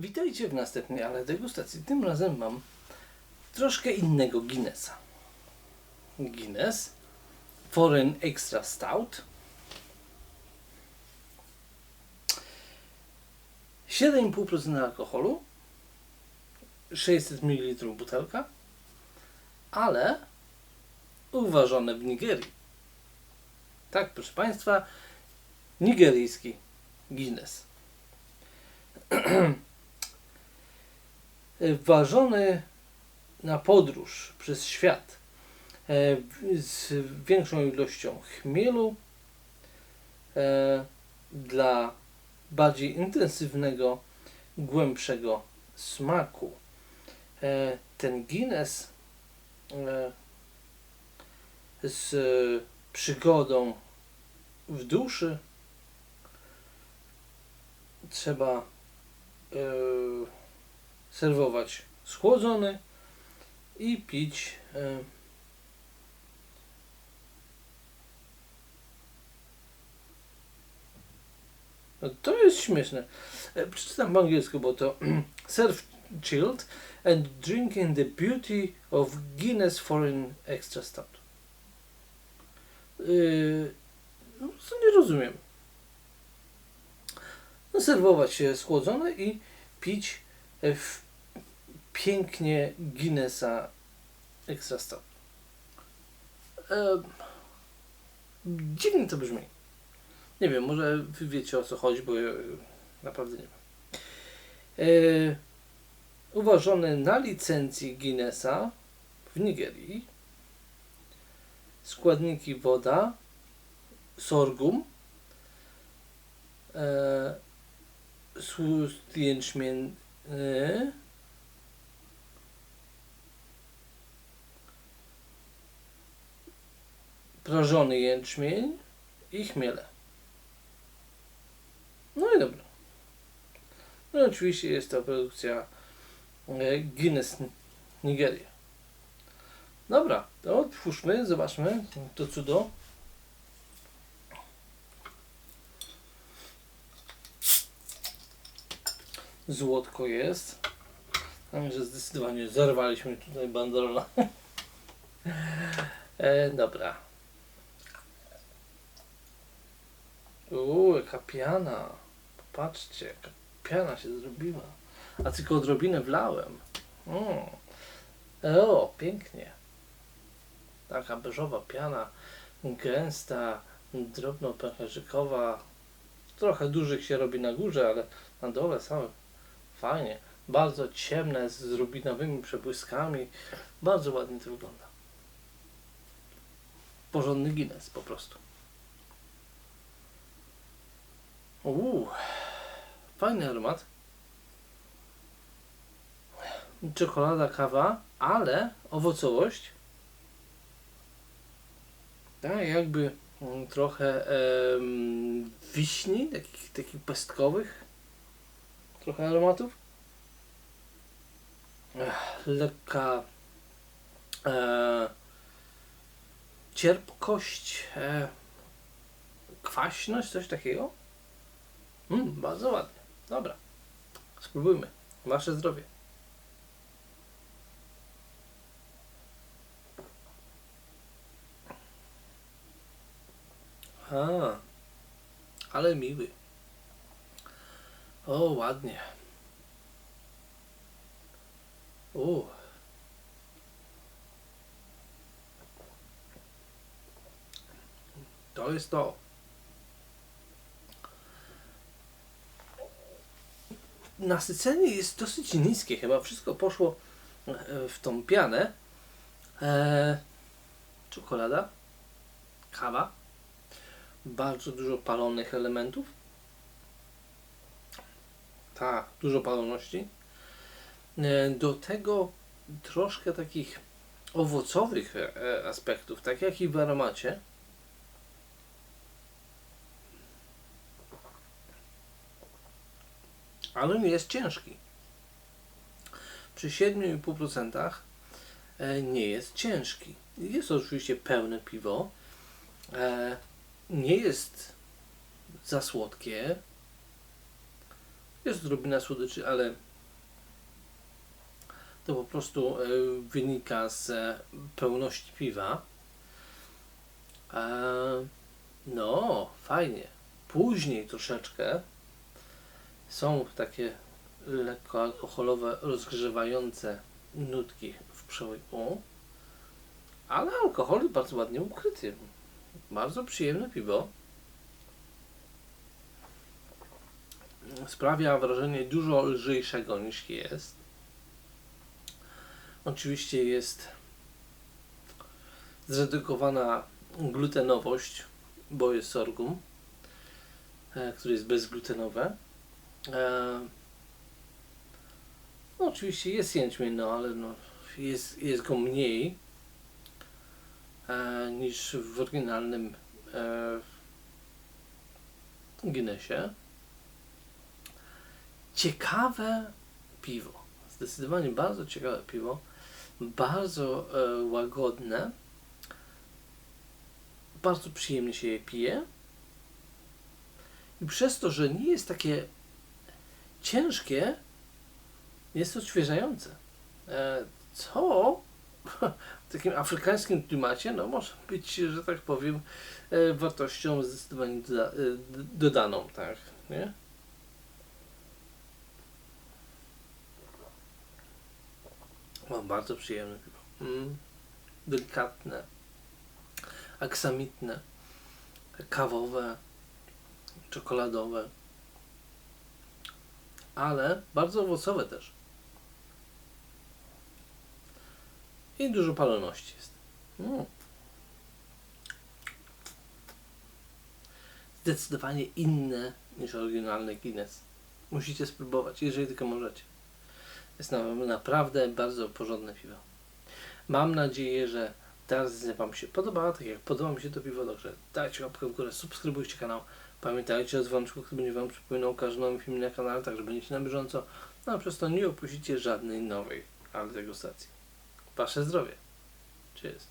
Witajcie w następnej ale degustacji. Tym razem mam troszkę innego Guinnessa. Guinness Foreign Extra Stout 7,5% alkoholu 600 ml butelka ale uważone w Nigerii. Tak, proszę Państwa, nigeryjski Guinness. ważony na podróż przez świat e, z większą ilością chmielu e, dla bardziej intensywnego, głębszego smaku. E, ten Guinness z przygodą w duszy trzeba serwować schłodzony i pić e, no to jest śmieszne. E, przeczytam po angielsku, bo to serve chilled and drink in the beauty of Guinness Foreign Extra Stout. Yy, no, co nie rozumiem. No, serwować schłodzone i pić w pięknie Guinnessa Extra Stout. E, dziwnie to brzmi. Nie wiem, może wy wiecie o co chodzi, bo ja naprawdę nie wiem. E, uważany na licencji Guinnessa w Nigerii. Składniki woda, sorghum, e, jęczmienny, prażony jęczmień i chmiele. No i dobra. No oczywiście jest to produkcja e, Guinness Nigeria. Dobra, to otwórzmy, zobaczmy to cudo. Złotko jest. Także zdecydowanie zerwaliśmy tutaj banderola. e, dobra. Uuu, jaka piana. Popatrzcie, jaka piana się zrobiła. A tylko odrobinę wlałem. Mm. O, pięknie. Taka beżowa piana, gęsta, drobno pęcherzykowa. Trochę dużych się robi na górze, ale na dole same fajnie. Bardzo ciemne, z rubinowymi przebłyskami. Bardzo ładnie to wygląda. Porządny Guinness po prostu. Uuu, fajny aromat. Czekolada, kawa, ale owocowość. Tak, jakby mm, trochę em, wiśni, takich, takich pestkowych. Trochę aromatów. Lekka e, cierpkość, e, kwaśność, coś takiego. Mm, bardzo ładnie. Dobra. Spróbujmy. Wasze zdrowie. A, ale miły. O, ładnie. O. To jest to. nasycenie jest dosyć niskie. Chyba wszystko poszło e, w tą pianę. Eee, czekolada, kawa, bardzo dużo palonych elementów. Tak, dużo paloności. E, do tego troszkę takich owocowych e, aspektów, tak jak i w aromacie. ale nie jest ciężki. Przy 7,5% e, nie jest ciężki. Jest oczywiście pełne piwo. E, nie jest za słodkie. Jest odrobina słodyczy, ale to po prostu e, wynika z pełności piwa. E, no, fajnie. Później troszeczkę są takie lekko alkoholowe, rozgrzewające nutki w przełyku, ale alkohol jest bardzo ładnie ukryty. Bardzo przyjemne piwo. Sprawia wrażenie dużo lżejszego niż jest. Oczywiście jest zredukowana glutenowość, bo jest sorghum, e, który jest bezglutenowe. E, no oczywiście jest jęczmień, no ale no, jest, jest go mniej e, niż w oryginalnym Guinnessie. Ciekawe piwo. Zdecydowanie bardzo ciekawe piwo. Bardzo e, łagodne. Bardzo przyjemnie się je pije. I przez to, że nie jest takie ciężkie, jest odświeżające. E, co w takim afrykańskim klimacie no, może być, że tak powiem, e, wartością zdecydowanie doda, e, dodaną, tak, nie? Bardzo przyjemne. Mm. Delikatne, aksamitne, kawowe, czekoladowe, ale bardzo owocowe też. I dużo paloności jest. Mm. Zdecydowanie inne niż oryginalny Guinness. Musicie spróbować, jeżeli tylko możecie. Jest na- naprawdę bardzo porządne piwo. Mam nadzieję, że recenzja Wam się podobała, tak jak podoba mi się to piwo, także dajcie łapkę w górę, subskrybujcie kanał. Pamiętajcie o dzwoneczku, który będzie Wam przypominał o każdym nowym filmie na kanale, także będziecie na bieżąco, no a przez to nie opuścicie żadnej nowej degustacji. Wasze zdrowie. Cheers.